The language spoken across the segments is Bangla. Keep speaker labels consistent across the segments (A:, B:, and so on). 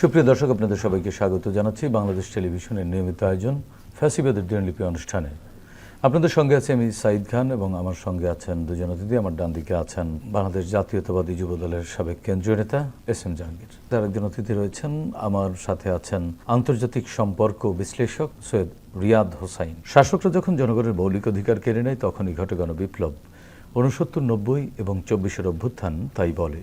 A: সুপ্রিয় দর্শক, আপনাদের সবাইকে স্বাগত জানাচ্ছি বাংলাদেশ টেলিভিশনের নিয়মিত আয়োজন ফ্যাসিবাদের দিনলিপি অনুষ্ঠানে। আপনাদের সঙ্গে আছে আমি সাইদ খান এবং আমার সঙ্গে আছেন দুজন অতিথি আমার ডান দিকে আছেন বাংলাদেশ জাতীয়তাবাদী যুব দলের সাবেক কেন্দ্রীয় নেতা এস এম জাহাঙ্গীর। তার একজন অতিথি রয়েছেন, আমার সাথে আছেন আন্তর্জাতিক সম্পর্ক বিশ্লেষক সৈয়দ রিয়াদ হোসাইন। শাসকরা যখন জনগণের মৌলিক অধিকার কেড়ে নেয়, তখনই ঘটে গণবিপ্লব। উনসত্তর নব্বই এবং চব্বিশের অভ্যুত্থান তাই বলে।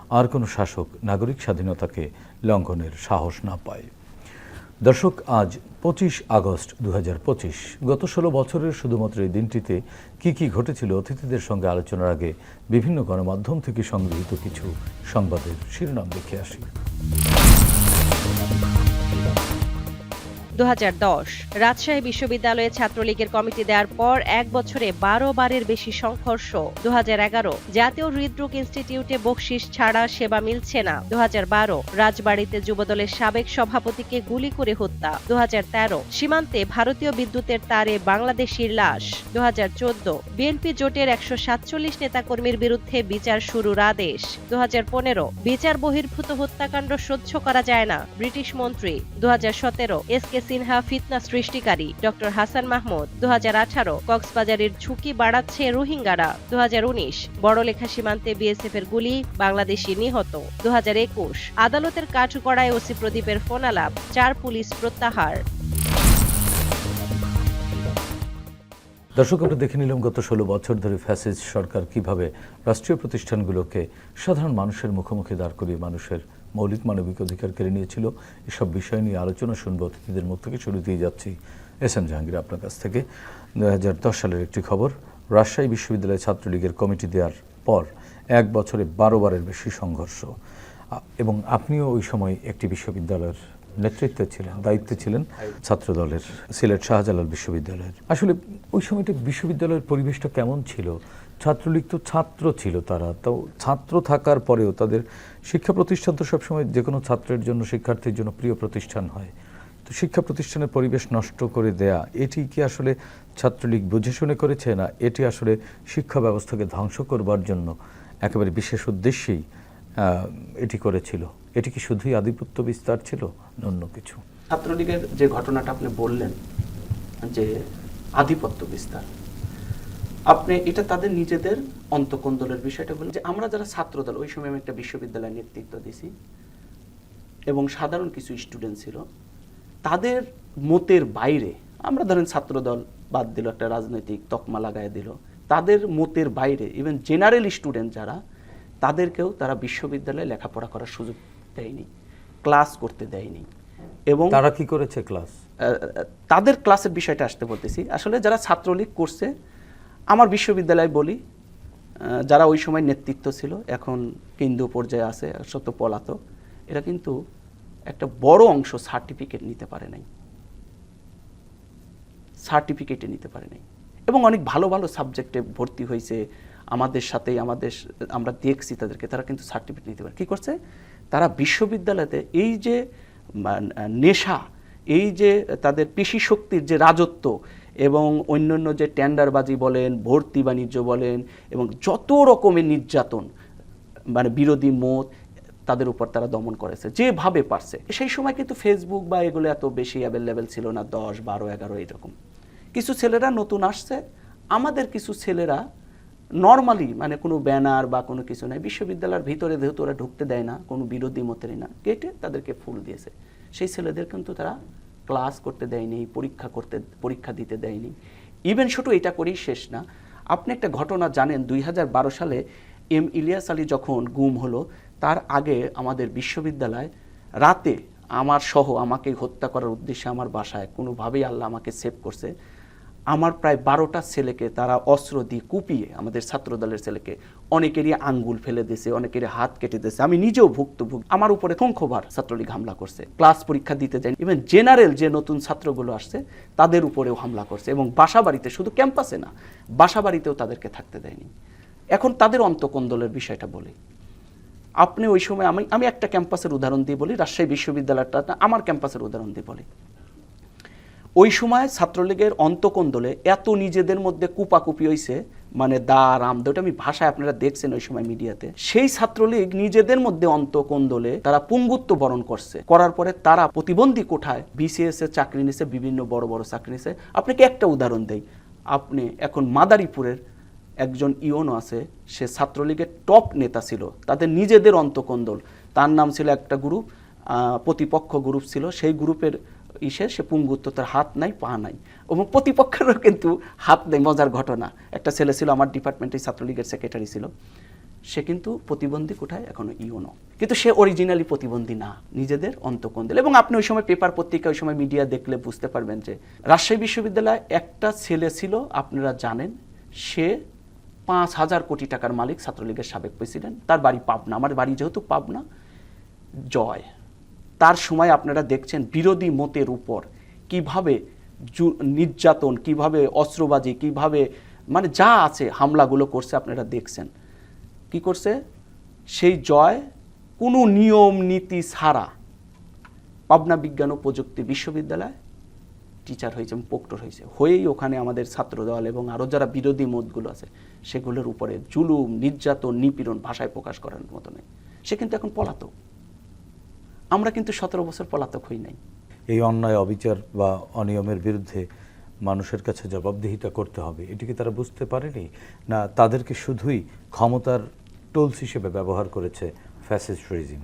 A: আর কোনো শাসক নাগরিক স্বাধীনতাকে লঙ্ঘনের সাহস না পায়। দর্শক, আজ পঁচিশ আগস্ট দু হাজার পঁচিশ। গত ষোলো বছরের শুধুমাত্র এই দিনটিতে কি কি ঘটেছিল অতিথিদের সঙ্গে আলোচনার আগে বিভিন্ন গণমাধ্যম থেকে সংগৃহীত কিছু সংবাদের শিরোনাম দেখে আসি।
B: দু হাজার দশ। রাজশাহী বিশ্ববিদ্যালয়ে ছাত্রলীগের কমিটি দেওয়ার পর এক বছরে বারো বারের বেশি সংঘর্ষ। দু জাতীয় হৃদরোগ ইনস্টিটিউটে বকশিস ছাড়া সেবা মিলছে না। দু রাজবাড়িতে যুবদলের সাবেক সভাপতিকে গুলি করে হত্যা। দু সীমান্তে ভারতীয় বিদ্যুতের তারে বাংলাদেশির লাশ। দু হাজার চোদ্দ, বিএনপি জোটের একশো সাতচল্লিশ নেতাকর্মীর বিরুদ্ধে বিচার শুরুর আদেশ। দু হাজার পনেরো, বিচার বহির্ভূত হত্যাকাণ্ড সহ্য করা যায় না, ব্রিটিশ মন্ত্রী। দু এস কে সিনহা ফিতনা সৃষ্টিকারী ডক্টর হাসান মাহমুদ। দু কক্সবাজারের ঝুঁকি বাড়াচ্ছে রোহিঙ্গারা। দু বড়লেখা সীমান্তে বিএসএফ এর গুলি, বাংলাদেশি নিহত। দু আদালতের কাঠগড়ায় ওসি প্রদীপের ফোনালাপ, চার পুলিশ প্রত্যাহার।
A: দর্শক, আমরা দেখে নিলাম গত ষোলো বছর ধরে ফ্যাসিস সরকার কীভাবে রাষ্ট্রীয় প্রতিষ্ঠানগুলোকে সাধারণ মানুষের মুখোমুখি দাঁড় করিয়ে মানুষের মৌলিক মানবিক অধিকার কেড়ে নিয়েছিল। এসব বিষয় নিয়ে আলোচনা শুনব, অতিথিদের মুখ থেকে শুরু দিয়ে যাচ্ছি। এস এম জাহাঙ্গীর আপনার কাছ থেকে। দুহাজার দশ সালের একটি খবর, রাজশাহী বিশ্ববিদ্যালয় ছাত্রলীগের কমিটি দেওয়ার পর এক বছরে বারো বারের বেশি সংঘর্ষ। এবং আপনিও ওই সময় একটি বিশ্ববিদ্যালয়ের নেতৃত্বে ছিলেন, দায়িত্বে ছিলেন ছাত্র দলের সিলেট শাহজালাল বিশ্ববিদ্যালয়ের। আসলে ওই সময়টা বিশ্ববিদ্যালয়ের পরিবেশটা কেমন ছিল? ছাত্রলীগ তো ছাত্র ছিল তারা। তো ছাত্র থাকার পরেও তাদের শিক্ষা প্রতিষ্ঠান তো সবসময় যে কোনো ছাত্রের জন্য, শিক্ষার্থীর জন্য প্রিয় প্রতিষ্ঠান হয়। তো শিক্ষা প্রতিষ্ঠানের পরিবেশ নষ্ট করে দেয়া, এটি কি আসলে ছাত্রলীগ বুঝে শুনে করেছে না এটি আসলে শিক্ষা ব্যবস্থাকে ধ্বংস করবার জন্য একেবারে বিশেষ উদ্দেশ্যেই এটি করেছিল? এটি কি শুধুই আধিপত্য বিস্তার ছিল অন্য কিছু?
C: ছাত্রলীগের যে ঘটনাটা আপনি বললেন যে আধিপত্য বিস্তার আপনি এটা তাদের নিজেদের অন্তকন্দলের বিষয়টা বললেন। যে আমরা যারা ছাত্রদল ওই সময় আমি একটা বিশ্ববিদ্যালয়ের নেতৃত্ব দিছি এবং সাধারণ কিছু স্টুডেন্ট ছিল তাদের মতের বাইরে আমরা ধরেন ছাত্রদল বাদ দিল একটা রাজনৈতিক তকমা লাগায় দিল তাদের মতের বাইরে ইভেন জেনারেল স্টুডেন্ট যারা তাদেরকেও তারা বিশ্ববিদ্যালয়ে লেখাপড়া করার সুযোগ দেয়নি ক্লাস করতে দেয়নি এবং
A: তারা কি করেছে ক্লাস
C: তাদের ক্লাসের বিষয়টা আসতে বলতেছি। আসলে যারা ছাত্রলীগ করছে আমার বিশ্ববিদ্যালয় বলি যারা ওই সময় নেতৃত্ব ছিল, এখন কেন্দ্রীয় পর্যায়ে আছে শত পলাতক, এরা কিন্তু একটা বড় অংশ সার্টিফিকেট নিতে পারে নাই। সার্টিফিকেটে নিতে পারে নাই। এবং অনেক ভালো ভালো সাবজেক্টে ভর্তি হয়েছে, আমাদের সাথেই, আমাদের, আমরা দেখছি তাদেরকে, তারা কিন্তু সার্টিফিকেট নিতে পারে। কি করছে? তারা বিশ্ববিদ্যালয়তে এই যে নেশা, এই যে তাদের পেশি শক্তির যে রাজত্ব এবং অন্যান্য যে টেন্ডারবাজি বলেন, ভর্তি বাণিজ্য বলেন, এবং যত রকমের নির্যাতন মানে বিরোধী মত তাদের উপর তারা দমন করেছে, যেভাবে পারছে। সেই সময় কিন্তু ফেসবুক বা এগুলো এত বেশি অ্যাভেলেবেল ছিল না, দশ, বারো, এগারো, এরকম। কিছু ছেলেরা নতুন আসছে। আমাদের কিছু ছেলেরা নর্মালি মানে কোনো ব্যানার বা কোনো কিছু নাই, বিশ্ববিদ্যালয়ের ভিতরে যেহেতু ওরা ঢুকতে দেয় না, কোনো বিরোধী মতেরই না, কেটে তাদেরকে ফুল দিয়েছে। সেই ছেলেদের কিন্তু তারা ক্লাস করতে দেয়নি, পরীক্ষা করতে, পরীক্ষা দিতে দেয়নি। ইভেন শুধু এটা করেই শেষ না, আপনি একটা ঘটনা জানেন, দুই হাজার বারো সালে এম ইলিয়াস আলী যখন গুম হলো, তার আগে আমাদের বিশ্ববিদ্যালয় রাতে আমার সহ আমাকে হত্যা করার উদ্দেশ্যে আমার বাসায় কোনোভাবেই আল্লাহ আমাকে সেভ করছে। আমার প্রায় বারোটা ছেলেকে তারা অস্ত্র দিয়ে কুপিয়ে আমাদের ছাত্রদলের ছেলেকে অনেকেরই আঙ্গুল ফেলে দিয়েছে, অনেকেরই হাত কেটে দিয়েছে। আমি নিজেও ভুক্তভোগী। আমার উপরে সংখ্যবার ছাত্রলীগ হামলা করছে। ক্লাস পরীক্ষা দিতে যাই। ইভেন জেনারেল যে নতুন ছাত্রগুলো আসছে, তাদের উপরেও হামলা করছে এবং বাসা বাড়িতে শুধু ক্যাম্পাসে না বাসা বাড়িতেও তাদেরকে থাকতে দেয়নি। এখন তাদের অন্তকন্দলের বিষয়টা বলি। আপনি ওই সময় আমি আমি একটা ক্যাম্পাসের উদাহরণ দিয়ে বলি, রাজশাহী বিশ্ববিদ্যালয়টা আমার ক্যাম্পাসের উদাহরণ দিয়ে বলি। ওই সময় ছাত্রলীগের অন্তকন্দলে এত নিজেদের মধ্যে কুপাকুপি হইছে মানে দা, রাম দা আমি ভাষায় আপনারা দেখছেন ওই সময় মিডিয়াতে। সেই ছাত্রলীগ নিজেদের মধ্যে অন্তকন্দলে তারা পুঙ্গুত্ব বরণ করছে। করার পরে তারা প্রতিবন্ধী কোঠায় বিসিএস এর চাকরি নিছে, বিভিন্ন বড় বড় চাকরি নিছে। আপনাকে একটা উদাহরণ দেই। আপনি এখন মাদারীপুরের একজন ইওনো আছে, সে ছাত্রলীগের টপ নেতা ছিল, তাদের নিজেদের অন্তকন্দল। তার নাম ছিল একটা গ্রুপ প্রতিপক্ষ গ্রুপ ছিল। সেই গ্রুপের ইসে, সে পুঙ্গুত্ব তার হাত নাই, পা নাই। এবং প্রতিপক্ষেরও কিন্তু হাত নেই, মজার ঘটনা। একটা ছেলে ছিল, আমার ডিপার্টমেন্টে ছাত্রলীগের সেক্রেটারি ছিল। সে কিন্তু প্রতিবন্ধী কোঠায় এখনও ইওনো কিন্তু সে অরিজিনালি প্রতিবন্ধী না, নিজেদের অন্তকন্দল এবং আপনি ওই সময় পেপার পত্রিকা, ওই সময় মিডিয়া দেখলে বুঝতে পারবেন যে, রাজশাহী বিশ্ববিদ্যালয়ে একটা ছেলে ছিল, আপনারা জানেন, সে পাঁচ হাজার কোটি টাকার মালিক ছাত্রলীগের সাবেক প্রেসিডেন্ট তার বাড়ি পাবনা আমার বাড়ি যেহেতু পাবনা, জয়। তার সময় আপনারা দেখছেন বিরোধী মতের উপর কীভাবে নির্যাতন, কীভাবে অস্ত্রবাজি, কীভাবে মানে যা আছে হামলাগুলো করছে আপনারা দেখছেন। কি করছে? সেই জয় কোনো নিয়ম, নীতি ছাড়া পাবনা বিজ্ঞান ও প্রযুক্তি বিশ্ববিদ্যালয় টিচার হয়েছে এবং প্রক্টর হয়েছে। হয়েই ওখানে আমাদের ছাত্রদল এবং আরও যারা বিরোধী মতগুলো আছে, সেগুলোর উপরে জুলুম, নির্যাতন, নিপীড়ন ভাষায় প্রকাশ করার মতো নেই সে কিন্তু এখন পলাতক। আমরা কিন্তু সতেরো বছর পলাতক হই নাই।
A: এই অন্যায় অবিচার বা অনিয়মের বিরুদ্ধে মানুষের কাছে জবাবদিহিতা করতে হবে। এটিকে তারা বুঝতে পারেনি? না তাদেরকে শুধুই ক্ষমতার টুলস হিসেবে ব্যবহার করেছে ফ্যাসিস্ট রেজিম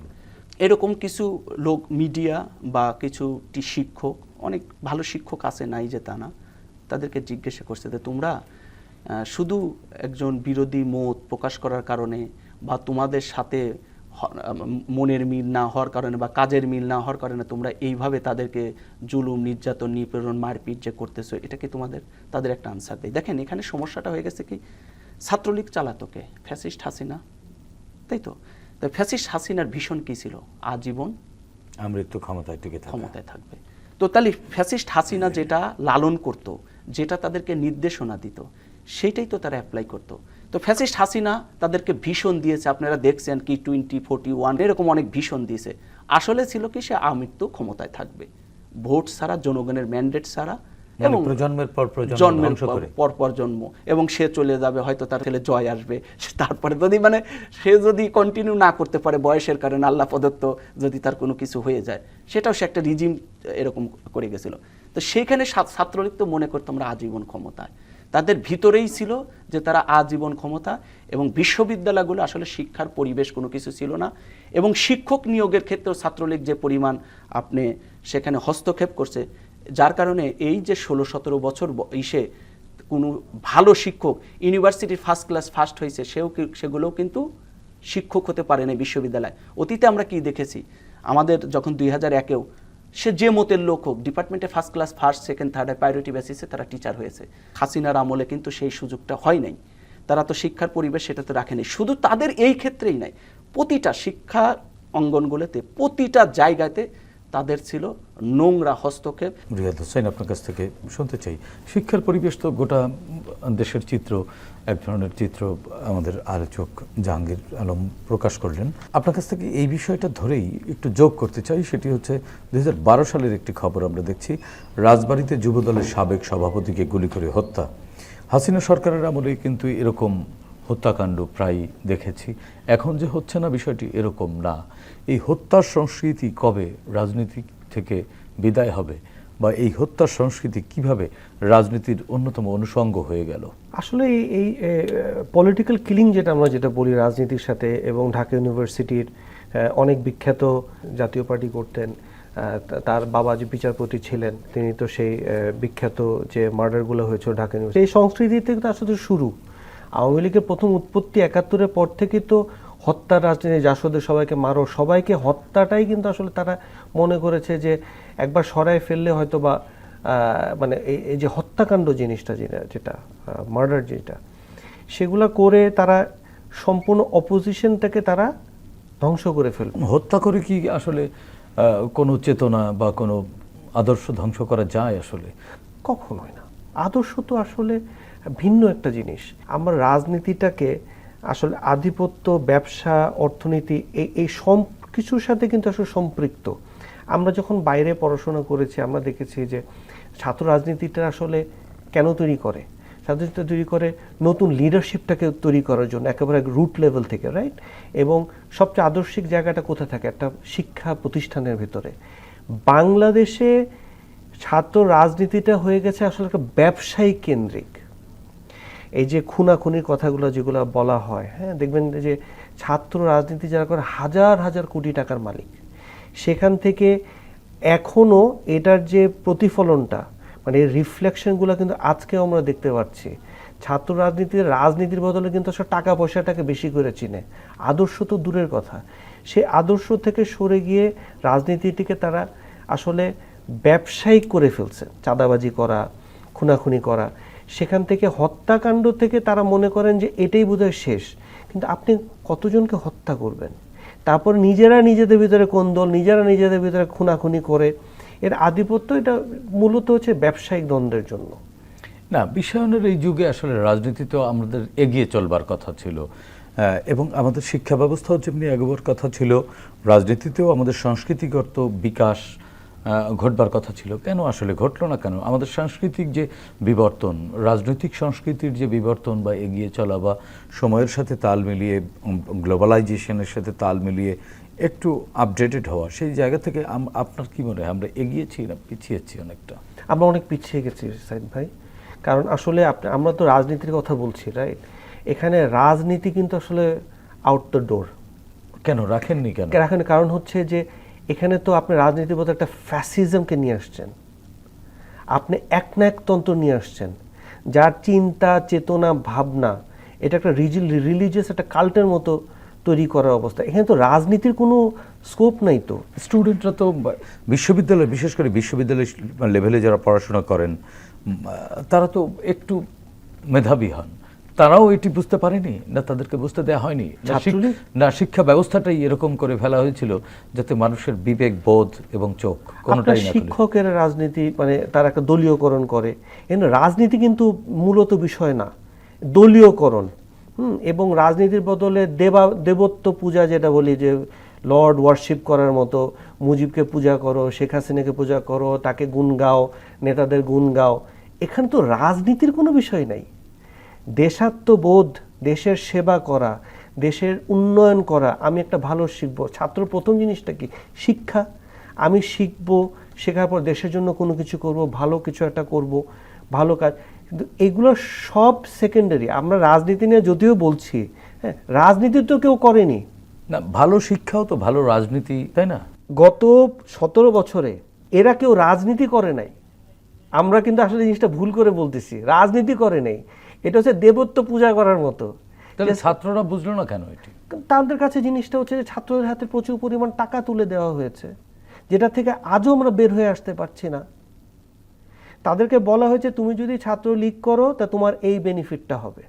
C: এরকম কিছু লোক মিডিয়া বা কিছু শিক্ষক অনেক ভালো শিক্ষক আছে নাই যে তা না তাদেরকে জিজ্ঞাসা করছে যে তোমরা শুধু একজন বিরোধী মত প্রকাশ করার কারণে বা তোমাদের সাথে মনের মিল না হওয়ার কারণে বা কাজের মিল না হওয়ার কারণে তোমরা এইভাবে তাদেরকে জুলুম নির্যাতন নিপীড়ন মারপিট যে করতেছো এটা কি তোমাদের তাদের একটা আনসার দেয়। দেখেন এখানে সমস্যাটা হয়ে গেছে কি ছাত্রলীগ চালাতোকে ফ্যাসিস্ট হাসিনা তাই তো? তাই ফ্যাসিস্ট হাসিনার ভীষণ কি ছিল? আজীবন
A: আমৃত্যু ক্ষমতায় টিকে
C: ক্ষমতায় থাকবে। তো তাহলে ফ্যাসিস্ট হাসিনা যেটা লালন করত যেটা তাদেরকে নির্দেশনা দিত সেটাই তো তারা অ্যাপ্লাই করতো। তো ফ্যাসিস্ট হাসিনা তাদেরকে ভীষণ দিয়েছে। আপনারা দেখছেন কি টোয়েন্টি ফোর্টি ওয়ান এরকম অনেক ভীষণ দিয়েছে। আসলে ছিল কি সে আমৃত্যু ক্ষমতায় থাকবে। ভোট ছাড়া জনগণের ম্যান্ডেট ছাড়া
A: মানে প্রজন্মের পর
C: জন্মের পর পর জন্ম। এবং সে চলে যাবে হয়তো তার ছেলে জয় আসবে। তারপরে যদি মানে সে যদি কন্টিনিউ না করতে পারে বয়সের কারণে আল্লাহ প্রদত্ত যদি তার কোনো কিছু হয়ে যায় সেটাও সে একটা রিজিম এরকম করে গেছিল। তো সেইখানে ছাত্র- ছাত্রলীগ তো মনে করতো আমরা আজীবন ক্ষমতায়। তাদের ভিতরেই ছিল যে তারা আজীবন ক্ষমতা এবং বিশ্ববিদ্যালয়গুলো আসলে শিক্ষার পরিবেশ কোনো কিছু ছিল না। এবং শিক্ষক নিয়োগের ক্ষেত্রেও ছাত্রলীগ যে পরিমাণ আপনি সেখানে হস্তক্ষেপ করছে, যার কারণে এই যে ষোলো সতেরো বছর ইসে কোনো ভালো শিক্ষক ইউনিভার্সিটির ফার্স্ট ক্লাস ফার্স্ট হয়েছে, সেও সেগুলোও কিন্তু শিক্ষক হতে পারে না বিশ্ববিদ্যালয়। অতীতে আমরা কি দেখেছি? আমাদের যখন দুই হাজার একেও সে যে মতের লোক হোক ডিপার্টমেন্টে first class first second third priority বেসিসে তারা টিচার হয়েছে। হাসিনার আমলে কিন্তু সেই সুযোগটা হয় নাই। তারা তো শিক্ষার পরিবেশ সেটা তো রাখেনি শুধু তাদের এই ক্ষেত্রেই নাই, প্রতিটা শিক্ষা অঙ্গনগুলোতে, প্রতিটা জায়গাতে তাদের ছিল নোংরা হস্তক্ষেপ।
A: রিয়াদ হোসেন, আপনার কাছ থেকে শুনতে চাই। শিক্ষার পরিবেশ তো গোটা দেশের চিত্র। এক ধরনের চিত্র আমাদের আলোচক জাহাঙ্গীর আলম প্রকাশ করলেন। আপনার কাছ থেকে এই বিষয়টা ধরেই একটু যোগ করতে চাই, সেটি হচ্ছে দু হাজার বারো সালের একটি খবর আমরা দেখছি, রাজবাড়িতে যুবদলের সাবেক সভাপতিকে গুলি করে হত্যা। হাসিনা সরকারের আমলে কিন্তু এরকম হত্যাকাণ্ড প্রায় দেখেছি। এখন যে হচ্ছে না বিষয়টি এরকম না। এই হত্যার সংস্কৃতি কবে রাজনীতি থেকে বিদায় হবে? বা এই হত্যার সংস্কৃতি কীভাবে রাজনীতির অন্যতম অনুষঙ্গ হয়ে গেল?
D: আসলে এই পলিটিক্যাল কিলিং যেটা আমরা যেটা বলি রাজনীতির সাথে এবং ঢাকা ইউনিভার্সিটির অনেক বিখ্যাত জাতীয় পার্টি করতেন তার বাবা যে বিচারপতি ছিলেন, তিনি তো সেই বিখ্যাত যে মার্ডারগুলো হয়েছিল ঢাকা ইউনিভার্সিটি, এই সংস্কৃতি থেকে তো আসলে শুরু। আওয়ামী লীগের প্রথম উৎপত্তি একাত্তরের পর থেকে তো হত্যার রাজনীতি জাসদের সবাইকে মারো, সবাইকে হত্যাটাই কিন্তু আসলে তারা মনে করেছে যে একবার সরায় ফেললে হয়তো বা মানে এই এই যে হত্যাকাণ্ড জিনিসটা যেটা যেটা মার্ডার যেটা সেগুলা করে তারা সম্পূর্ণ অপোজিশনটাকে তারা ধ্বংস করে ফেলবে।
A: হত্যা করে কি আসলে কোনো চেতনা বা কোনো আদর্শ ধ্বংস করা যায় আসলে?
D: কখনোই না। আদর্শ তো আসলে ভিন্ন একটা জিনিস। আমরা রাজনীতিটাকে আসলে আধিপত্য ব্যবসা অর্থনীতি এই এই সব কিছুর সাথে কিন্তু আসলে সম্পৃক্ত। আমরা যখন বাইরে পড়াশোনা করেছি, আমরা দেখেছি যে ছাত্র রাজনীতিটা আসলে কেন তৈরি করে? ছাত্ররাজনীতি তৈরি করে নতুন লিডারশিপটাকে তৈরি করার জন্য, একেবারে রুট লেভেল থেকে রাইট এবং সবচেয়ে আদর্শিক জায়গাটা কোথায় থাকে? একটা শিক্ষা প্রতিষ্ঠানের ভিতরে। বাংলাদেশে ছাত্র রাজনীতিটা হয়ে গেছে আসলে একটা ব্যবসায়িক কেন্দ্রিক। এই যে খুনাখুনির কথাগুলো যেগুলো বলা হয় হ্যাঁ? দেখবেন যে ছাত্র রাজনীতি যারা করে, হাজার হাজার কোটি টাকার মালিক। সেখান থেকে এখনও এটার যে প্রতিফলনটা মানে রিফ্লেকশনগুলো কিন্তু আজকেও আমরা দেখতে পাচ্ছি। ছাত্র রাজনীতির রাজনীতির বদলে কিন্তু আসলে টাকা পয়সাটাকে বেশি করে চিনে। আদর্শ তো দূরের কথা। সে আদর্শ থেকে সরে গিয়ে রাজনীতিটিকে তারা আসলে ব্যবসায়িক করে ফেলছে। চাঁদাবাজি করা, খুনাখুনি করা। সেখান থেকে হত্যাকাণ্ড থেকে তারা মনে করেন যে এটাই বোধহয় শেষ। কিন্তু আপনি কতজনকে হত্যা করবেন? তারপর নিজেরা নিজেদের ভিতরে কোন্দল নিজেরা নিজেদের ভিতরে খুনাখুনি করে, এর আধিপত্য এটা মূলত হচ্ছে ব্যবসায়িক দ্বন্দ্বের জন্য।
A: না বিশ্বায়নের এই যুগে আসলে রাজনীতি তো আমাদের এগিয়ে চলবার কথা ছিল। এবং আমাদের শিক্ষা ব্যবস্থাও যেমনি এগোবার কথা ছিল, রাজনীতিতেও আমাদের সংস্কৃতিগত বিকাশ ঘটবার কথা ছিল। কেন আসলে ঘটলো না কেন? আমাদের সাংস্কৃতিক যে বিবর্তন রাজনৈতিক সংস্কৃতির যে বিবর্তন বা এগিয়ে চলা বা সময়ের সাথে তাল মিলিয়ে গ্লোবালাইজেশনের সাথে তাল মিলিয়ে একটু আপডেটেড হওয়া সেই জায়গা থেকে আপনার কি মনে হয়? আমরা এগিয়েছি না পিছিয়েছি অনেকটা?
D: আমরা অনেক পিছিয়ে গেছি সাইদ ভাই। কারণ আসলে আপনি আমরা তো রাজনীতির কথা বলছি রাইট এখানে রাজনীতি কিন্তু আসলে আউট দ্য ডোর
A: কেন? রাখেননি কেন?
D: রাখেন কারণ হচ্ছে যে এখানে তো আপনি রাজনীতির মধ্যে একটা ফ্যাসিজমকে নিয়ে আসছেন। আপনি একনায়কতন্ত্র নিয়ে আসছেন। যার চিন্তা, চেতনা, ভাবনা, এটা একটা রিলিজিয়াস একটা কাল্টের মতো তৈরি করার অবস্থা। এখানে তো রাজনীতির কোনো স্কোপ নাই তো।
A: স্টুডেন্টরা তো বিশ্ববিদ্যালয়, বিশেষ করে বিশ্ববিদ্যালয় লেভেলে যারা পড়াশোনা করেন তারা তো একটু মেধাবী হন। তারাও এটি বুঝতে পারেনি না তাদেরকে বুঝতে দেওয়া হয়নি। না শিক্ষা ব্যবস্থাটাই এরকম করে ফেলা হয়েছিল যাতে মানুষের বিবেক বোধ এবং চোখ কোনোটাই না।
D: শিক্ষকেরা রাজনীতি মানে তারা একটা দলীয়করণ করে। কিন্তু রাজনীতি কিন্তু মূলত বিষয় না দলীয়করণ। হুম এবং রাজনীতির বদলে দেবা দেবত্ব পূজা যেটা বলি যে লর্ড ওয়ার্শিপ করার মতো মুজিবকে পূজা করো শেখ হাসিনাকে পূজা করো তাকে গুণ গাও নেতাদের গুণ গাও এখানে তো রাজনীতির কোনো বিষয় নাই। দেশাত্মবোধ দেশের সেবা করা দেশের উন্নয়ন করা আমি একটা ভালো শিখব। ছাত্র প্রথম জিনিসটা কি? শিক্ষা। আমি শিখব শেখার পর দেশের জন্য কোনো কিছু করব ভালো কিছু একটা করব ভালো কাজ। কিন্তু এগুলো সব সেকেন্ডারি আমরা রাজনীতি নিয়ে যদিও বলছি হ্যাঁ রাজনীতি তো কেউ করেনি।
A: না ভালো শিক্ষাও তো ভালো রাজনীতি তাই না?
D: গত সতেরো বছরে এরা কেউ রাজনীতি করে নাই। আমরা কিন্তু আসলে জিনিসটা ভুল করে বলতেছি। রাজনীতি করে নাই। এটা হচ্ছে দেবত্ব পূজা করার মতো।
A: তাহলে ছাত্ররা বুঝলো না কেন এটি?
D: তাদের কাছে জিনিসটা হচ্ছে যে ছাত্রদের হাতে প্রচুর পরিমাণ টাকা তুলে দেওয়া হয়েছে যেটা থেকে আজও আমরা বের হয়ে আসতে পারছি না। তাদেরকে বলা হয়েছে তুমি যদি ছাত্র লীগ করো তা তোমার এই বেনিফিটটা হবে।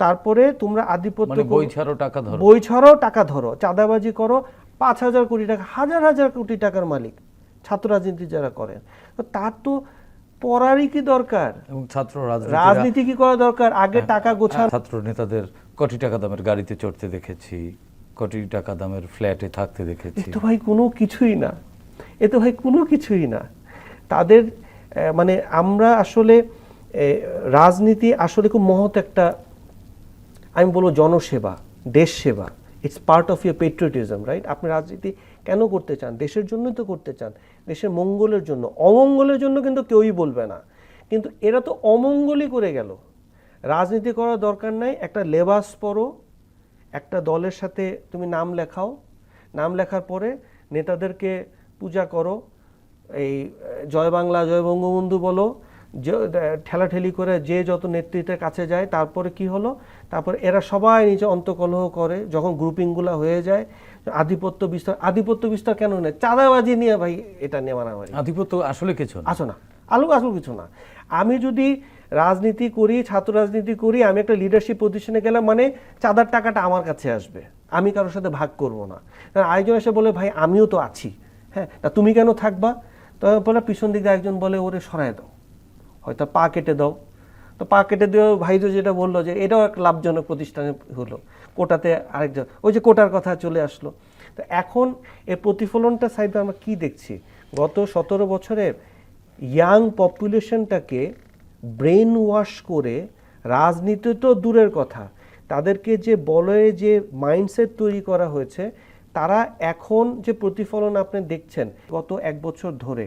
D: তারপরে তোমরা আধিপত্য
A: মানে বই ছাড়ো টাকা ধরো।
D: বই ছাড়াও টাকা ধরো। চাঁদাবাজি করো পাঁচ হাজার কোটি টাকা হাজার হাজার কোটি টাকার মালিক ছাত্র রাজনীতি যারা করেন। তার তো পড়ারই কি দরকার?
A: এবং ছাত্র রাজনীতি
D: কি করা দরকার? আগে টাকা গোছানো
A: ছাত্র নেতাদের কোটি টাকা দামের গাড়িতে চড়তে দেখেছি কোটি টাকা দামের ফ্ল্যাটে থাকতে
D: এ তো ভাই কোনো কিছুই না। এ তো ভাই কোনো কিছুই না। তাদের মানে আমরা আসলে রাজনীতি আসলে খুব মহৎ একটা আমি বলব জনসেবা দেশ সেবা it's part of your patriotism right আপনি রাজনীতি কেন করতে চান? দেশের জন্যই তো করতে চান। দেশের মঙ্গলের জন্য। অমঙ্গলের জন্য কিন্তু কেউই বলবে না। কিন্তু এরা তো অমঙ্গলই করে গেল। রাজনীতি করার দরকার নাই। একটা লেবাস পরো। একটা দলের সাথে তুমি নাম লেখাও। নাম লেখার পরে নেতাদেরকে পূজা করো। এই, জয় বাংলা, জয় বঙ্গবন্ধু বলো। যে, ঠেলাঠেলি করে যে যত নেতৃত্বের কাছে যায়, তারপরে কি হলো? তারপর এরা সবাই নিজে অন্তকলহ করে। যখন গ্রুপিংগুলো হয়ে যায় আধিপত্য বিস্তার আধিপত্য বিস্তার কেন নেই? চাঁদাবাজি নিয়ে ভাই এটা নিয়ে মারামারি।
A: আধিপত্য আসলে কিছু
D: আসো না। আলু আসলে কিছু না। আমি যদি রাজনীতি করি ছাত্র রাজনীতি করি আমি একটা লিডারশিপ পজিশনে গেলাম মানে চাঁদার টাকাটা আমার কাছে আসবে। আমি কারোর সাথে ভাগ করব না। আরেকজন এসে বলে ভাই আমিও তো আছি। হ্যাঁ তা তুমি কেন থাকবা? তো বলে পিছন দিকে একজন বলে ওরে সরায় দাও। হয়তো পা কেটে দাও। তো পা কেটে দিয়েও ভাই তো যেটা বলল যে এটাও এক লাভজনক প্রতিষ্ঠানে হলো। কোটাতে আরেকজন। ওই যে কোটার কথা চলে আসলো। তো এখন এর প্রতিফলনটা সাইডে আমরা কি দেখছি? গত সতেরো বছরের ইয়াং পপুলেশনটাকে ব্রেন ওয়াশ করে রাজনীতি তো দূরের কথা। তাদেরকে যে বলয়ে যে মাইন্ডসেট তৈরি করা হয়েছে, তারা এখন যে প্রতিফলন আপনি দেখছেন গত এক বছর ধরে,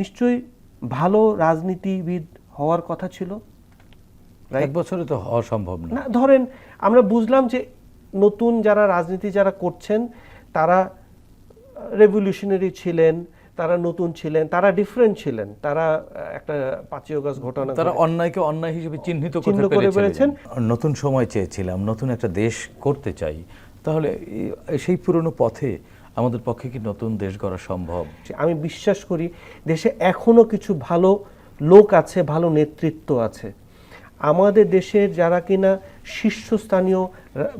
D: নিশ্চয়ই ভালো রাজনীতিবিদ হওয়ার কথা ছিল?
A: এক বছরে তো হওয়া সম্ভব না।
D: ধরেন আমরা বুঝলাম যে নতুন যারা রাজনীতি যারা করছেন তারা রেভলিউশনারি ছিলেন তারা নতুন ছিলেন তারা ডিফারেন্ট ছিলেন তারা একটা পাঁচই অগস্ট ঘটনা
A: তারা অন্যায়কে অন্যায় হিসেবে চিহ্নিত
D: করে পেরেছেন।
A: নতুন সময় চেয়েছিলাম নতুন একটা দেশ করতে চাই তাহলে সেই পুরনো পথে আমাদের পক্ষে কি নতুন দেশ গড়া সম্ভব?
D: আমি বিশ্বাস করি দেশে এখনও কিছু ভালো লোক আছে ভালো নেতৃত্ব আছে। আমাদের দেশের যারা কিনা শীর্ষস্থানীয়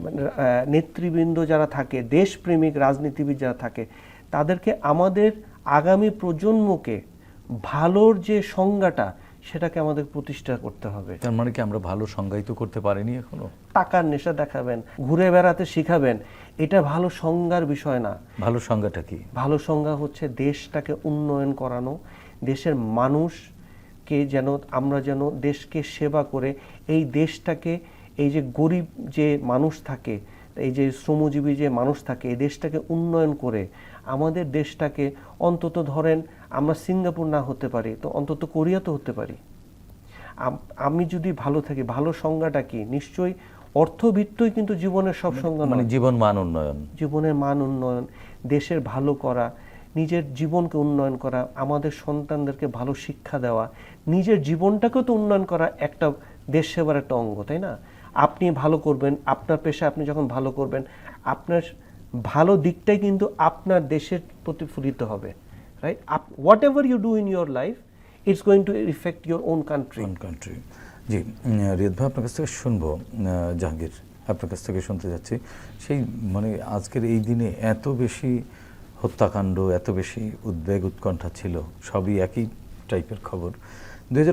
D: মানে, নেতৃবৃন্দ যারা থাকে দেশপ্রেমিক রাজনীতিবিদ যারা থাকে তাদেরকে আমাদের আগামী প্রজন্মকে ভালোর যে সংজ্ঞাটা সেটাকে আমাদের প্রতিষ্ঠা করতে হবে।
A: তার মানে কি আমরা ভালো সংজ্ঞায়িত করতে পারিনি এখনও?
D: টাকার নেশা দেখাবেন ঘুরে বেড়াতে শিখাবেন এটা ভালো সংজ্ঞার বিষয় না।
A: ভালো সংজ্ঞাটা কি?
D: ভালো সংজ্ঞা হচ্ছে দেশটাকে উন্নয়ন করানো দেশের মানুষকে যেন আমরা যেন দেশকে সেবা করে এই দেশটাকে এই যে গরিব যে মানুষ থাকে এই যে শ্রমজীবী যে মানুষ থাকে এই দেশটাকে উন্নয়ন করে আমাদের দেশটাকে অন্তত ধরেন আমরা সিঙ্গাপুর না হতে পারি তো অন্তত কোরিয়া তো হতে পারি। আম- আমি যদি ভালো থাকি ভালো সংজ্ঞাটা কি? নিশ্চয়ই অর্থবিত্তই কিন্তু জীবনের সব সংজ্ঞা
A: মানে জীবন মান উন্নয়ন।
D: জীবনের মান উন্নয়ন দেশের ভালো করা নিজের জীবনকে উন্নয়ন করা, আমাদের সন্তানদেরকে ভালো শিক্ষা দেওয়া, নিজের জীবনটাকেও তো উন্নয়ন করা একটা দেশ সেবার একটা অঙ্গ, তাই না? আপনি ভালো করবেন, আপনার পেশা আপনি যখন ভালো করবেন, আপনার ভালো দিকটাই কিন্তু আপনার দেশের প্রতিফলিত হবে right whatever you do in your life it's going to effect your own country
A: own country জি রিয়াদ আপনার কাছ থেকে শুনব জাহাঙ্গীর, আপনার কাছ থেকে শুনতে যাচ্ছি। সেই মানে আজকের এই দিনে এত বেশি হত্যাকাণ্ড, এত বেশি উদ্বেগ উৎকণ্ঠা ছিল, সবই একই টাইপের খবর।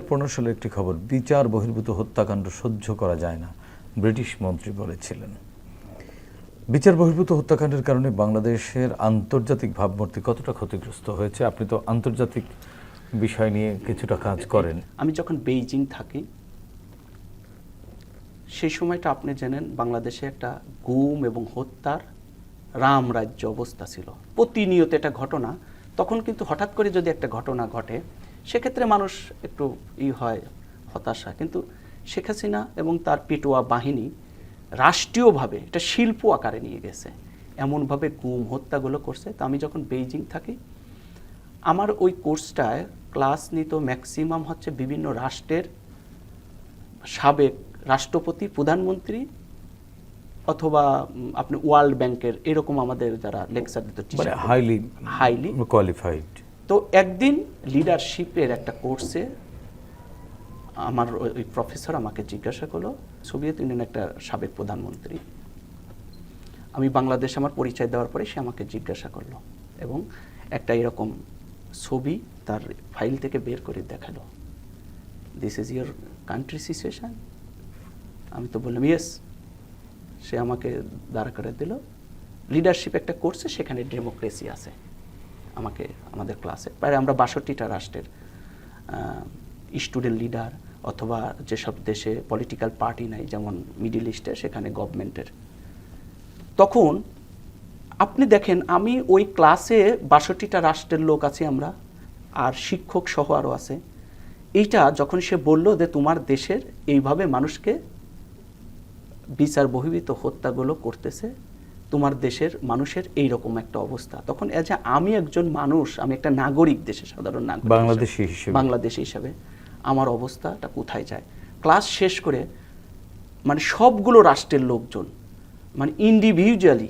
A: পনেরো সালের একটি খবর, বিচার বহির্ভূত হত্যাকাণ্ড সহ্য করা যায় না, ব্রিটিশ মন্ত্রী বলেছিলেন। বিচার বহির্ভূত হত্যাকাণ্ডের কারণে বাংলাদেশের আন্তর্জাতিক ভাবমূর্তি কতটা ক্ষতিগ্রস্ত হয়েছে, আপনি তো আন্তর্জাতিক বিষয় নিয়ে কিছুটা কাজ করেন।
C: আমি যখন বেইজিং থাকি সেই সময়টা আপনি জানেন, বাংলাদেশে একটা গুম এবং হত্যার রাম রাজ্য অবস্থা ছিল। প্রতিনিয়ত এটা ঘটনা। তখন কিন্তু হঠাৎ করে যদি একটা ঘটনা ঘটে, সেক্ষেত্রে মানুষ একটু ই হয়, হতাশা। কিন্তু শেখ হাসিনা এবং তার পেটোয়া বাহিনী রাষ্ট্রীয়ভাবে এটা শিল্প আকারে নিয়ে গেছে। এমনভাবে গুম হত্যাগুলো করছে। তো আমি যখন বেইজিং থাকি, আমার ওই কোর্সটায় ক্লাস নিত ম্যাক্সিমাম হচ্ছে বিভিন্ন রাষ্ট্রের সাবেক রাষ্ট্রপতি, প্রধানমন্ত্রী অথবা আপনি ওয়ার্ল্ড ব্যাংকের এরকম আমাদের যারা লেকচার দিত teacher-
A: হাইলি কোয়ালিফাইড
C: তো একদিন লিডারশিপের একটা কোর্সে আমার ওই- ওই প্রফেসর আমাকে জিজ্ঞাসা করল সোভিয়েত ইউনিয়ন একটা সাবেক প্রধানমন্ত্রী। আমি বাংলাদেশে আমার পরিচয় দেওয়ার পরে সে আমাকে জিজ্ঞাসা করল এবং একটা এরকম ছবি তার ফাইল থেকে বের করে দেখাল। This is your country situation আমি তো বললাম ইয়েস সে আমাকে দাঁড় করে দিল। লিডারশিপ একটা কোর্সে সেখানে ডেমোক্রেসি আছে। আমাকে, আমাদের ক্লাসে প্রায় আমরা বাষট্টিটা রাষ্ট্রের স্টুডেন্ট লিডার অথবা যেসব দেশে পলিটিক্যাল পার্টি নাই, যেমন মিডিল ইস্টে সেখানে গভর্নমেন্টের তখন আপনি দেখেন, আমি ওই ক্লাসে বাষট্টিটা রাষ্ট্রের লোক আছি আমরা, আর শিক্ষক সহ আরও আছে। এইটা যখন সে বলল যে তোমার দেশের এইভাবে মানুষকে বিচার বহির্ভূত হত্যাগুলো করতেছে তোমার দেশের মানুষের এই রকম একটা অবস্থা। তখন এজ আমি একজন মানুষ আমি একটা নাগরিক দেশে সাধারণ নাগরিক
A: বাংলাদেশি হিসেবে।
C: বাংলাদেশি হিসাবে। আমার অবস্থাটা কোথায় যায়? ক্লাস শেষ করে মানে সবগুলো রাষ্ট্রের লোকজন মানে ইন্ডিভিজুয়ালি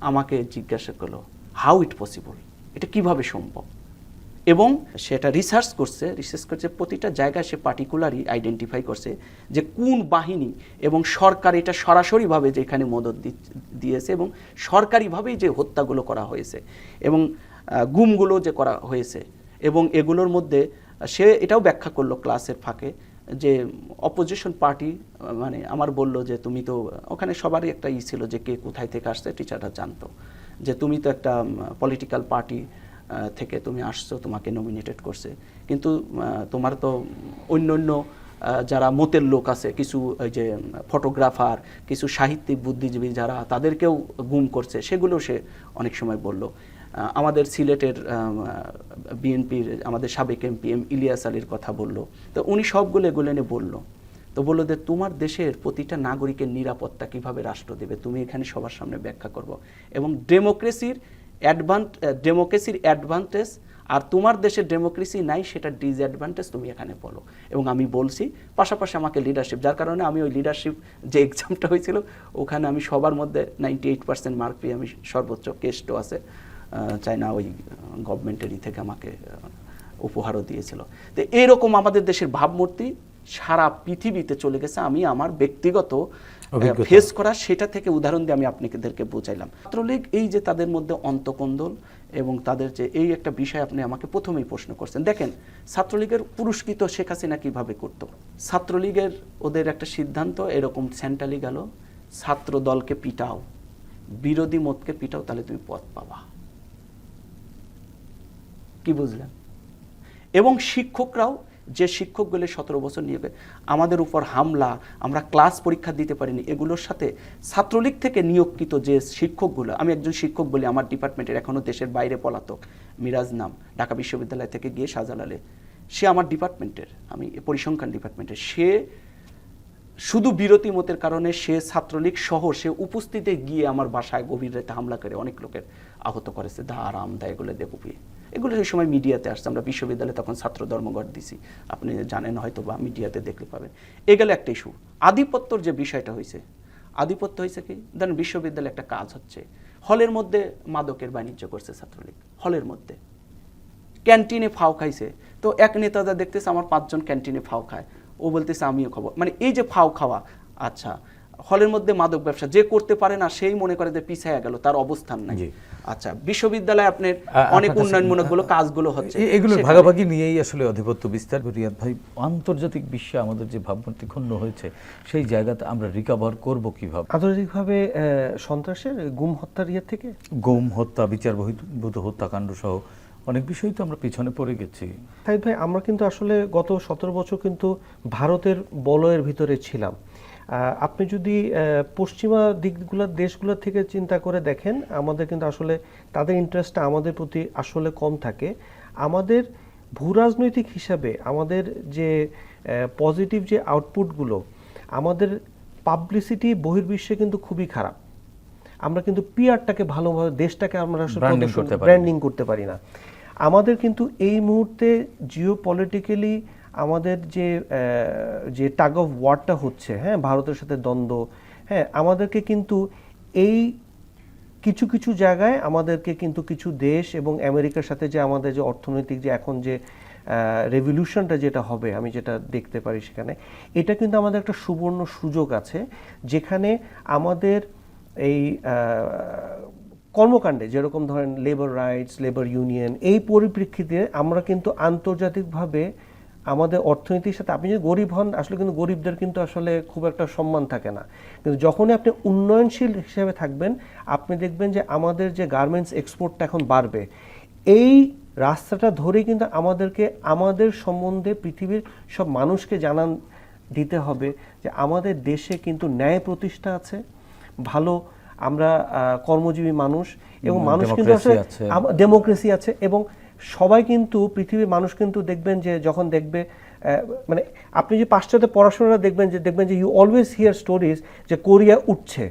C: আমাকে জিজ্ঞাসা করল হাউ ইট পসিবল এটা কীভাবে সম্ভব? এবং সেটা রিসার্চ করছে রিসার্চ করছে প্রতিটা জায়গায় সে পার্টিকুলারই আইডেন্টিফাই করছে যে কোন বাহিনী এবং সরকার এটা সরাসরিভাবে যে এখানে মদত দিয়েছে এবং সরকারিভাবেই যে হত্যাগুলো করা হয়েছে এবং গুমগুলো যে করা হয়েছে এবং এগুলোর মধ্যে সে এটাও ব্যাখ্যা করল ক্লাসের ফাঁকে যে অপোজিশন পার্টি মানে আমার বলল যে তুমি তো, ওখানে সবারই একটা ই ছিল যে কে কোথায় থেকে আসছে টিচাররা জানতো যে তুমি তো একটা পলিটিক্যাল পার্টি থেকে তুমি আসছো, তোমাকে নমিনেটেড করছে। কিন্তু তোমার তো অন্য অন্য যারা মতের লোক আছে, কিছু ওই যে ফটোগ্রাফার কিছু সাহিত্যিক, বুদ্ধিজীবী যারা, তাদেরকেও গুম করছে, সেগুলো সে অনেক সময় বলল। আমাদের সিলেটের বিএনপির, আমাদের সাবেক এমপি এম ইলিয়াস আলীর কথা বলল। তো উনি সবগুলো এগুলো নিয়ে বলল। তো বলল যে, তোমার দেশের প্রতিটা নাগরিকের নিরাপত্তা কীভাবে রাষ্ট্র দেবে? তুমি এখানে সবার সামনে ব্যাখ্যা করব। এবং ডেমোক্রেসির অ্যাডভান্ট ডেমোক্রেসির অ্যাডভান্টেজ আর তোমার দেশের ডেমোক্রেসি নাই, সেটা ডিসঅ্যাডভান্টেজ তুমি এখানে বলো এবং আমি বলছি, পাশাপাশি আমাকে লিডারশিপ যার কারণে আমি ওই লিডারশিপ যে এক্সামটা হয়েছিল, ওখানে আমি সবার মধ্যে নাইনটি এইট পার্সেন্ট মার্ক পেয়ে আমি সর্বোচ্চ কেস্টও আছে চাইনা ওই গভর্নমেন্টেরই থেকে আমাকে উপহারও দিয়েছিল তো এইরকম আমাদের দেশের ভাবমূর্তি সারা পৃথিবীতে চলে গেছে আমি আমার ব্যক্তিগত। ফেস করা, সেটা থেকে উদাহরণ দিয়ে আমি আপনাদেরকে বোঝাইলাম। ছাত্রলীগ, এই যে তাদের মধ্যে অন্তকন্দল এবং তাদের যে এই একটা বিষয় আপনি আমাকে প্রথমেই প্রশ্ন করছেন। দেখেন, ছাত্রলীগের পুরস্কৃত শেখ হাসিনা কীভাবে করত? ছাত্রলীগের ওদের একটা সিদ্ধান্ত, এরকম সেন্ট্রালি গেল ছাত্র দলকে পিটাও, বিরোধী মতকে পিটাও, তাহলে তুমি পথ পাবা। কি বুঝলেন? এবং শিক্ষকরাও যে শিক্ষকগুলি সতেরো বছর নিয়ে আমাদের উপর হামলা, আমরা ক্লাস পরীক্ষা দিতে পারিনি, এগুলোর সাথে ছাত্রলীগ থেকে নিয়োগকৃত যে শিক্ষকগুলো, আমি একজন শিক্ষক বলি, আমার ডিপার্টমেন্টের এখনও দেশের বাইরে পলাতক, মিরাজ নাম, ঢাকা বিশ্ববিদ্যালয় থেকে গিয়ে শাহজালালে। সে আমার ডিপার্টমেন্টের, আমি পরিসংখ্যান ডিপার্টমেন্টের। সে শুধু বিরতি মতের কারণে সে ছাত্রলীগ সহ সে উপস্থিতে গিয়ে আমার বাসায় গভীর রাতে হামলা করে, অনেক লোকের আহত করেছে দা আরাম দেয় এগুলো দিয়ে এগুলো সেই সময় মিডিয়াতে আসছে। আমরা বিশ্ববিদ্যালয়ে তখন ছাত্র ধর্মঘট দিছি। আপনি জানেন হয়তো বা মিডিয়াতে দেখতে পাবেন। এ গেলে একটা ইস্যু আধিপত্যর যে বিষয়টা হয়েছে, আধিপত্য হয়েছে কি? ধরেন বিশ্ববিদ্যালয়ে একটা কাজ হচ্ছে। হলের মধ্যে মাদকের বাণিজ্য করছে ছাত্রলীগ। হলের মধ্যে। ক্যান্টিনে ফাও খাইছে। তো এক নেতাদা দেখতেছে, আমার পাঁচজন ক্যান্টিনে ফাও খায়। ও বলতেছে, আমিও খাব। মানে এই যে ফাও খাওয়া আচ্ছা হলের মধ্যে মাদক ব্যবসা যে করতে পারে না সেই মনে করে যে পিছায়া গেল তার অবস্থান নাই। আচ্ছা বিশ্ববিদ্যালয়ে আপনার অনেক
A: কাছে-
C: উন্নয়নমূলকগুলো কাজগুলো হচ্ছে।
A: এ- এগুলোর ভাগাভাগি নিয়েই আসলে আধিপত্য বিস্তার রিয়াদ ভাই আন্তর্জাতিক বিশ্বে আমাদের যে ভাবমূর্তি ক্ষুণ্ণ হয়েছে সেই জায়গাতে আমরা রিকভার করব কীভাবে?
D: আন্তর্জাতিকভাবে আহ, সন্ত্রাসের গুম হত্যার ইয়ে থেকে?
A: গুম হত্যা বিচার বহির্ভূত হত্যাকাণ্ড সহ অনেক বিষয় তো আমরা পিছনে পড়ে গেছি।
D: সাইদ ভাই আমরা কিন্তু আসলে গত সতেরো বছর কিন্তু ভারতের বলয়ের ভিতরে ছিলাম। আপনি যদি পশ্চিমা দিকগুলোর দেশগুলোর থেকে চিন্তা করে দেখেন আমাদের কিন্তু আসলে তাদের ইন্টারেস্টটা আমাদের প্রতি আসলে কম থাকে। আমাদের ভূরাজনৈতিক হিসাবে আমাদের যে পজিটিভ যে আউটপুটগুলো আমাদের পাবলিসিটি বহির্বিশ্বে কিন্তু খুবই খারাপ। আমরা কিন্তু পিআরটাকে ভালোভাবে দেশটাকে আমরা
A: branding করতে পারি না।
D: আমাদের কিন্তু এই মুহূর্তে জিও পলিটিক্যালি আমাদের যে যে টাগ অফ ওয়ারটা হচ্ছে হ্যাঁ ভারতের সাথে দ্বন্দ্ব হ্যাঁ আমাদেরকে কিন্তু এই কিছু কিছু জায়গায় আমাদেরকে কিন্তু কিছু দেশ এবং আমেরিকার সাথে যে আমাদের যে অর্থনৈতিক যে এখন যে রেভলিউশনটা যেটা হবে, আমি যেটা দেখতে পারি সেখানে, এটা কিন্তু আমাদের একটা সুবর্ণ সুযোগ আছে, যেখানে আমাদের এই কর্মকাণ্ডে, যেরকম ধরেন লেবার রাইটস লেবার ইউনিয়ন এই পরিপ্রেক্ষিতে আমরা কিন্তু আন্তর্জাতিকভাবে আমাদের অর্থনীতির সাথে আপনি যদি গরিব হন আসলে কিন্তু গরিবদের কিন্তু আসলে খুব একটা সম্মান থাকে না কিন্তু যখনই আপনি উন্নয়নশীল হিসেবে থাকবেন আপনি দেখবেন যে আমাদের যে গার্মেন্টস এক্সপোর্টটা এখন বাড়বে এই রাস্তাটা ধরেই কিন্তু আমাদেরকে আমাদের সম্বন্ধে পৃথিবীর সব মানুষকে জানান দিতে হবে যে আমাদের দেশে কিন্তু ন্যায় প্রতিষ্ঠা আছে ভালো আমরা কর্মজীবী মানুষ এবং মানুষ কিন্তু আসলে। ডেমোক্রেসি আছে এবং সবাই কিন্তু, পৃথিবীর মানুষ কিন্তু দেখবেন যে যখন দেখবে মানে আপনি যে পাশ্চাত্যে পড়াশোনাটা দেখবেন যে দেখবেন যে ইউ অলওয়েজ হিয়ার স্টোরিজ যে কোরিয়া উঠছে,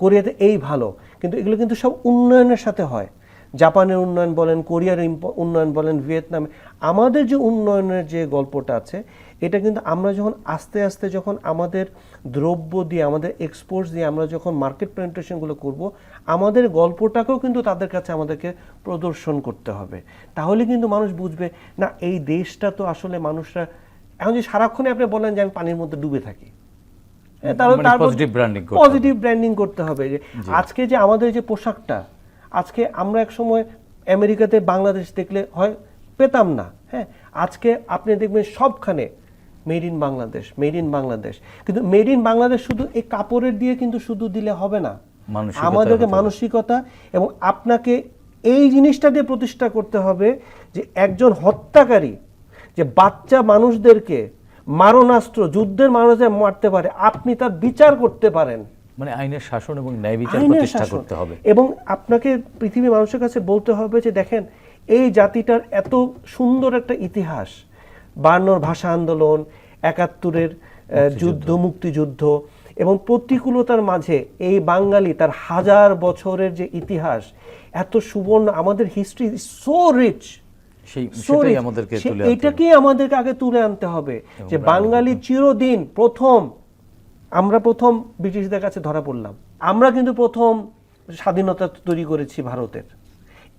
D: কোরিয়াতে এই ভালো, কিন্তু এগুলো কিন্তু সব উন্নয়নের সাথে হয়। জাপানের উন্নয়ন বলেন কোরিয়ার উন্নয়ন বলেন ভিয়েতনামে। আমাদের যে উন্নয়নের যে গল্পটা আছে এটা কিন্তু আমরা যখন আস্তে আস্তে যখন আমাদের দ্রব্য দিয়ে আমাদের এক্সপোর্টস দিয়ে আমরা যখন মার্কেট পেনিট্রেশনগুলো করব আমাদের গল্পটাকেও কিন্তু তাদের কাছে আমাদেরকে প্রদর্শন করতে হবে। তাহলে কিন্তু মানুষ বুঝবে না এই দেশটা তো আসলে মানুষরা এখন যে সারাক্ষণে আপনি বলেন যে আমি পানির মধ্যে ডুবে থাকি হ্যাঁ, তাহলে
A: মানে।
D: পজিটিভ ব্র্যান্ডিং করতে হবে। যে আজকে যে আমাদের যে পোশাকটা আজকে আমরা এক সময় আমেরিকাতে বাংলাদেশ দেখলে হয় পেতাম না হ্যাঁ? আজকে আপনি দেখবেন সবখানে made in Bangladesh made in Bangladesh. কিন্তু মেড ইন বাংলাদেশ শুধু এই কাপড়ের দিয়ে কিন্তু শুধু দিলে হবে না। আমাদেরকে মানসিকতা এবং আপনাকে এই জিনিসটা দিয়ে প্রতিষ্ঠা করতে হবে যে একজন হত্যাকারী যে বাচ্চা মানুষদেরকে মারণাস্ত্র যুদ্ধের মানুষদের মারতে পারে আপনি তার বিচার করতে পারেন।
A: মানে আইনের শাসন এবং ন্যায় বিচার প্রতিষ্ঠা করতে হবে।
D: এবং আপনাকে পৃথিবীর মানুষের কাছে বলতে হবে যে দেখেন এই জাতিটার এত সুন্দর একটা ইতিহাস। বায়ান্নর ভাষা আন্দোলন একাত্তরের যুদ্ধ মুক্তিযুদ্ধ এবং প্রতিকূলতার মাঝে এই বাঙালি তার হাজার বছরের যে ইতিহাস এত সুবর্ণ আমাদের হিস্ট্রি সো রিচ
A: সেই আমাদেরকে
D: আগে তুলে আনতে হবে যে বাঙালি চিরদিন প্রথম আমরা প্রথম ব্রিটিশদের কাছে ধরা পড়লাম। আমরা কিন্তু প্রথম স্বাধীনতা তৈরি করেছি ভারতের।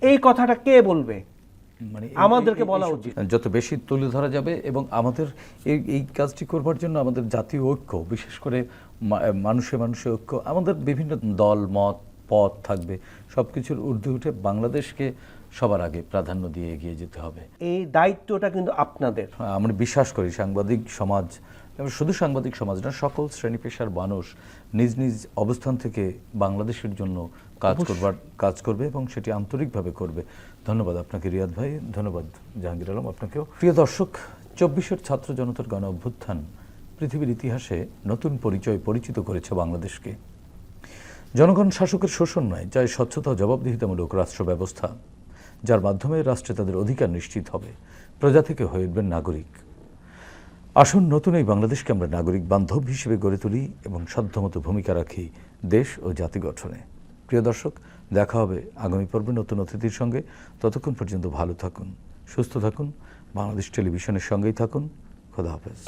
D: এই কথাটা কে বলবে?
A: মানে
D: আমাদেরকে বলা উচিত।
A: যত বেশি তুলে ধরা যাবে এবং আমাদের এই এই কাজটি করবার জন্য আমাদের জাতীয় ঐক্য বিশেষ করে মানুষে মানুষে ঐক্য আমাদের বিভিন্ন দল মত পথ থাকবে। সব কিছুর ঊর্ধ্বে উঠে বাংলাদেশকে সবার আগে প্রাধান্য দিয়ে এগিয়ে যেতে হবে।
D: এই দায়িত্বটা কিন্তু আপনাদের।
A: আমরা বিশ্বাস করি সাংবাদিক সমাজ এবং শুধু সাংবাদিক সমাজ না সকল শ্রেণি পেশার মানুষ নিজ নিজ অবস্থান থেকে বাংলাদেশের জন্য কাজ করবার কাজ করবে এবং সেটি আন্তরিকভাবে করবে। ধন্যবাদ আপনাকে রিয়াদ ভাই ধন্যবাদ জাহাঙ্গীর আলম আপনাকেও। প্রিয় দর্শক চব্বিশের ছাত্র জনতার গণ অভ্যুত্থান পৃথিবীর ইতিহাসে নতুন পরিচয় পরিচিত করেছে বাংলাদেশকে। জনগণ শাসকের শোষণ নয় চাই স্বচ্ছতা ও জবাবদিহিতামূলক রাষ্ট্র ব্যবস্থা যার মাধ্যমে রাষ্ট্রে তাদের অধিকার নিশ্চিত হবে। প্রজা থেকে হয়ে উঠবেন নাগরিক। আসুন, নতুন এই বাংলাদেশকে আমরা নাগরিক বান্ধব হিসেবে গড়ে তুলি এবং সাধ্যমতো ভূমিকা রাখি দেশ ও জাতি গঠনে। প্রিয় দর্শক, দেখা হবে আগামী পর্বে নতুন অতিথির সঙ্গে। ততক্ষণ পর্যন্ত ভালো থাকুন, সুস্থ থাকুন, বাংলাদেশ টেলিভিশনের সঙ্গেই থাকুন। খোদা হাফেজ।